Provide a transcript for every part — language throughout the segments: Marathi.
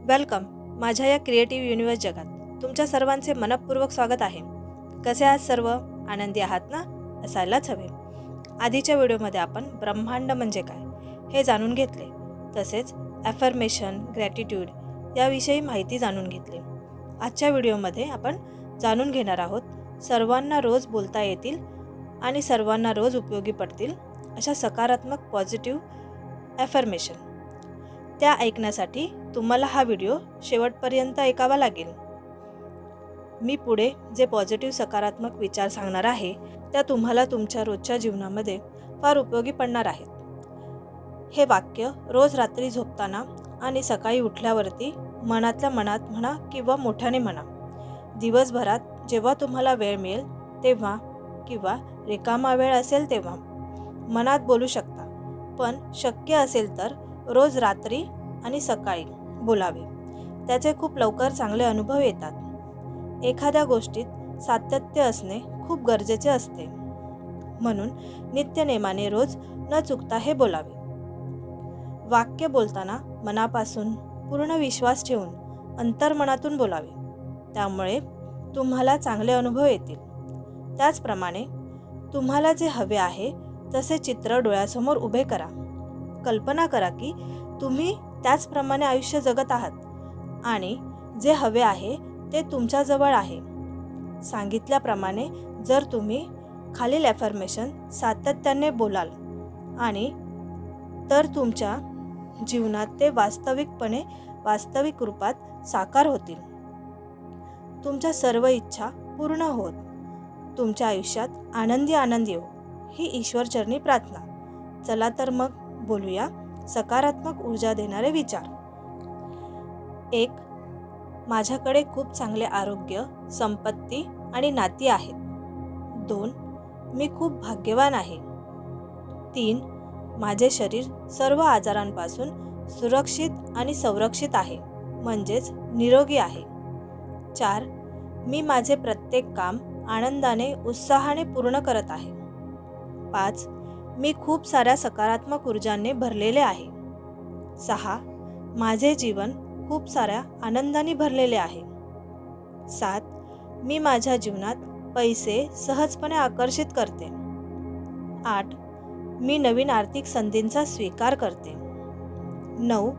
वेलकम. माझ्या या क्रिएटिव्ह युनिवर्स जगात तुमच्या सर्वांचे मनपूर्वक स्वागत आहे. कसे आहात सर्व? आनंदी आहात ना? असायलाच हवे. आधीच्या व्हिडिओमध्ये आपण ब्रह्मांड म्हणजे काय हे जाणून घेतले. तसेच ॲफर्मेशन ग्रॅटिट्यूड याविषयी माहिती जाणून घेतली. आजच्या व्हिडिओमध्ये आपण जाणून घेणार आहोत सर्वांना रोज बोलता येतील आणि सर्वांना रोज उपयोगी पडतील अशा सकारात्मक पॉझिटिव्ह ॲफर्मेशन त्या ऐकण्यासाठी तुम्हाला हा व्हिडिओ शेवटपर्यंत ऐकावा लागेल. मी पुढे जे पॉझिटिव्ह सकारात्मक विचार सांगणार आहे त्या तुम्हाला तुमच्या रोजच्या जीवनामध्ये फार उपयोगी पडणार आहेत. हे वाक्य रोज रात्री झोपताना आणि सकाळी उठल्यावरती मनातल्या मनात म्हणा किंवा मोठ्याने म्हणा दिवसभरात जेव्हा तुम्हाला वेळ मिळेल तेव्हा किंवा रिकामा वेळ असेल तेव्हा मनात बोलू शकता पण शक्य असेल तर रोज रात्री आणि सकाळी बोलावे. त्याचे खूप लवकर चांगले अनुभव येतात. एखाद्या गोष्टीत सातत्य असणे खूप गरजेचे असते. म्हणून नित्यनेमाने रोज न चुकता हे बोलावे. वाक्य बोलताना मनापासून पूर्ण विश्वास ठेवून अंतर्मनातून बोलावे. त्यामुळे तुम्हाला चांगले अनुभव येतील. त्याचप्रमाणे तुम्हाला जे हवे आहे तसे चित्र डोळ्यासमोर उभे करा. कल्पना करा की तुम्ही त्याचप्रमाणे आयुष्य जगत आहात आणि जे हवे आहे ते तुमच्याजवळ आहे. सांगितल्याप्रमाणे जर तुम्ही खालील ॲफर्मेशन सातत्याने बोलाल आणि तर तुमच्या जीवनात ते वास्तविकपणे वास्तविक रूपात साकार होतील. तुमच्या सर्व इच्छा पूर्ण होत. तुमच्या आयुष्यात आनंदी आनंदी हो. ही ईश्वरचरणी प्रार्थना. चला तर मग बोलूया सकारात्मक ऊर्जा देणारे विचार. एक माझ्याकडे खूप चांगले आरोग्य संपत्ती आणि नाती आहेत. दोन मी खूप भाग्यवान आहे. तीन माझे शरीर सर्व आजारांपासून सुरक्षित आणि संरक्षित आहे म्हणजेच निरोगी आहे. चार मी माझे प्रत्येक काम आनंदाने उत्साहाने पूर्ण करत आहे. पाच मी खूप साऱ्या सकारात्मक ऊर्जांनी भरलेले आहे. सहा माझे जीवन खूप साऱ्या आनंदाने भरलेले आहे. सात मी माझ्या जीवनात पैसे सहजपणे आकर्षित करते. आठ मी नवीन आर्थिक संधींचा स्वीकार करते. नऊ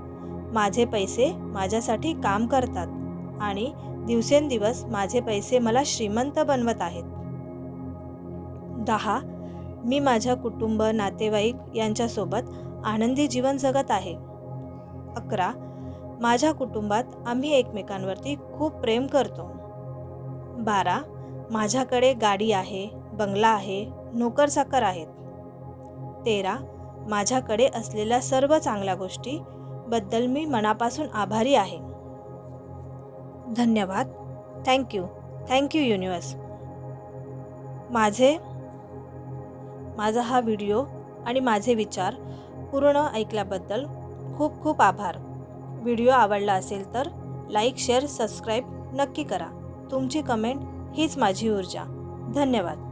माझे पैसे माझ्यासाठी काम करतात आणि दिवसेंदिवस माझे पैसे मला श्रीमंत बनवत आहेत. दहा मी माझ्या कुटुंब नातेवाईक यांच्यासोबत आनंदी जीवन जगत आहे. अकरा माझ्या कुटुंबात आम्ही एकमेकांवरती खूप प्रेम करतो. बारा माझ्याकडे गाडी आहे बंगला आहे नोकरचाकर आहेत. तेरा माझ्याकडे असलेल्या सर्व चांगल्या गोष्टीबद्दल मी मनापासून आभारी आहे. धन्यवाद. Thank you thank you universe. माझे माझा हा व्हिडिओ आणि माझे विचार पूर्ण ऐकल्याबद्दल खूप खूप आभार. व्हिडिओ आवडला असेल तर लाईक शेअर सबस्क्राईब नक्की करा. तुमची कमेंट हीच माझी ऊर्जा. धन्यवाद.